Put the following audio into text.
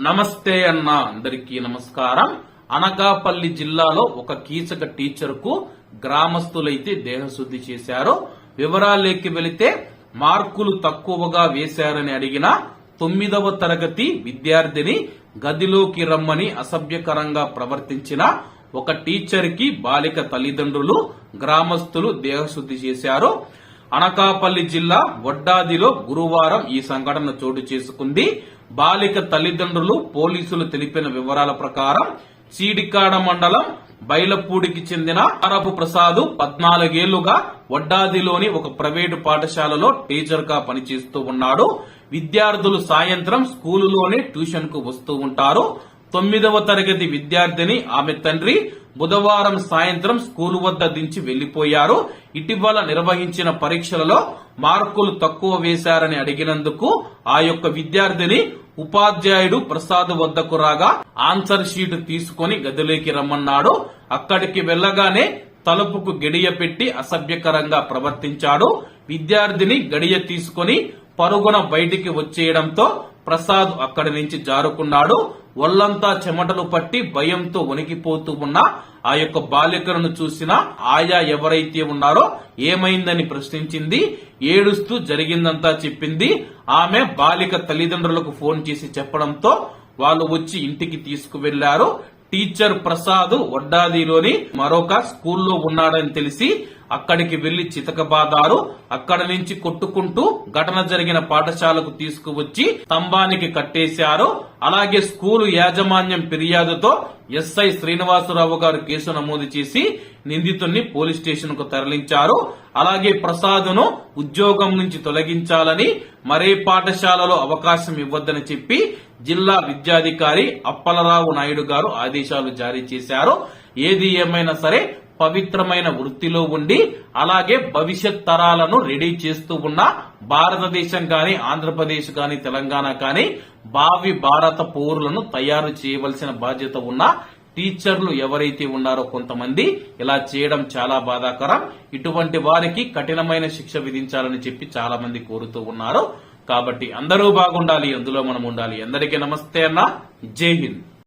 నమస్తే అన్న అందరికీ నమస్కారం. అనకాపల్లి జిల్లాలో ఒక కీచక టీచర్కు గ్రామస్తులైతే దేహశుద్ధి చేశారు. వివరాలేకి వెళితే మార్కులు తక్కువగా వేశారని అడిగిన తొమ్మిదవ తరగతి విద్యార్థిని గదిలోకి రమ్మని అసభ్యకరంగా ప్రవర్తించిన ఒక టీచర్కి బాలిక తల్లిదండ్రులు గ్రామస్తులు దేహశుద్ధి చేశారు. అనకాపల్లి జిల్లా వడ్డాదిలో గురువారం ఈ సంఘటన చోటు చేసుకుంది. బాలిక తల్లిదండ్రులు పోలీసులు తెలిపిన వివరాల ప్రకారం చీడికాడ మండలం బైలపూడికి చెందిన అరపు ప్రసాద్ పద్నాలుగేళ్ళుగా వడ్డాదిలోని ఒక ప్రైవేటు పాఠశాలలో టీచర్గా పనిచేస్తూ ఉన్నాడు. విద్యార్థులు సాయంత్రం స్కూలులోనే ట్యూషన్కు వస్తూ ఉంటారు. తొమ్మిదవ తరగతి విద్యార్థిని ఆమె తండ్రి బుధవారం సాయంత్రం స్కూలు వద్ద దించి వెళ్ళిపోయారు ఇటీవల నిర్వహించిన పరీక్షలలో మార్కులు తక్కువ వేశారని అడిగినందుకు ఆ యొక్క విద్యార్థిని ఉపాధ్యాయుడు ప్రసాద్ వద్దకు రాగా ఆన్సర్ షీట్ తీసుకొని గదిలోకి రమ్మన్నాడు. అక్కడికి వెళ్ళగానే తలుపుకు గడియ పెట్టి అసభ్యకరంగా ప్రవర్తించాడు. విద్యార్థిని గడియ తీసుకొని పరుగున బయటికి వచ్చేయడంతో ప్రసాద్ అక్కడి నుంచి జారుకున్నాడు. ఒళ్ళంతా చెమటలు పట్టి భయంతో వణికిపోతూ ఉన్న ఆ యొక్క బాలికలను చూసిన ఆయా ఎవరైతే ఉన్నారో ఏమైందని ప్రశ్నించింది. ఏడుస్తూ జరిగిందంతా చెప్పింది. ఆమె బాలిక తల్లిదండ్రులకు ఫోన్ చేసి చెప్పడంతో వాళ్ళు వచ్చి ఇంటికి తీసుకువెళ్ళారు. టీచర్ ప్రసాద్ వడ్డాదిలోని మరొక స్కూల్లో ఉన్నాడని తెలిసి అక్కడికి వెళ్ళి చితకబాదారు అక్కడ నుంచి కొట్టుకుంటూ ఘటన జరిగిన పాఠశాలకు తీసుకువచ్చి స్తంభానికి కట్టేశారు. అలాగే స్కూలు యాజమాన్యం ఫిర్యాదుతో ఎస్ఐ శ్రీనివాసరావు గారు కేసు నమోదు చేసి నిందితుడిని పోలీస్ స్టేషన్కు తరలించారు. అలాగే ప్రసాద్ను ఉద్యోగం నుంచి తొలగించాలని మరే పాఠశాలలో అవకాశం ఇవ్వద్దని చెప్పి జిల్లా విద్యాధికారి అప్పలరావు నాయుడు గారు ఆదేశాలు జారీ చేశారు. ఏది ఏమైనా సరే పవిత్రమైన వృత్తిలో ఉండి అలాగే భవిష్యత్ తరాలను రెడీ చేస్తూ ఉన్న భారతదేశం గాని ఆంధ్రప్రదేశ్ గాని తెలంగాణ కానీ భావి భారత పౌరులను తయారు చేయవలసిన బాధ్యత ఉన్న టీచర్లు ఎవరైతే ఉన్నారో కొంతమంది ఇలా చేయడం చాలా బాధాకరం. ఇటువంటి వారికి కఠినమైన శిక్ష విధించాలని చెప్పి చాలా మంది కోరుతూ ఉన్నారు. కాబట్టి అందరూ బాగుండాలి అందులో మనం ఉండాలి. అందరికీ నమస్తే అన్న. జై హింద్.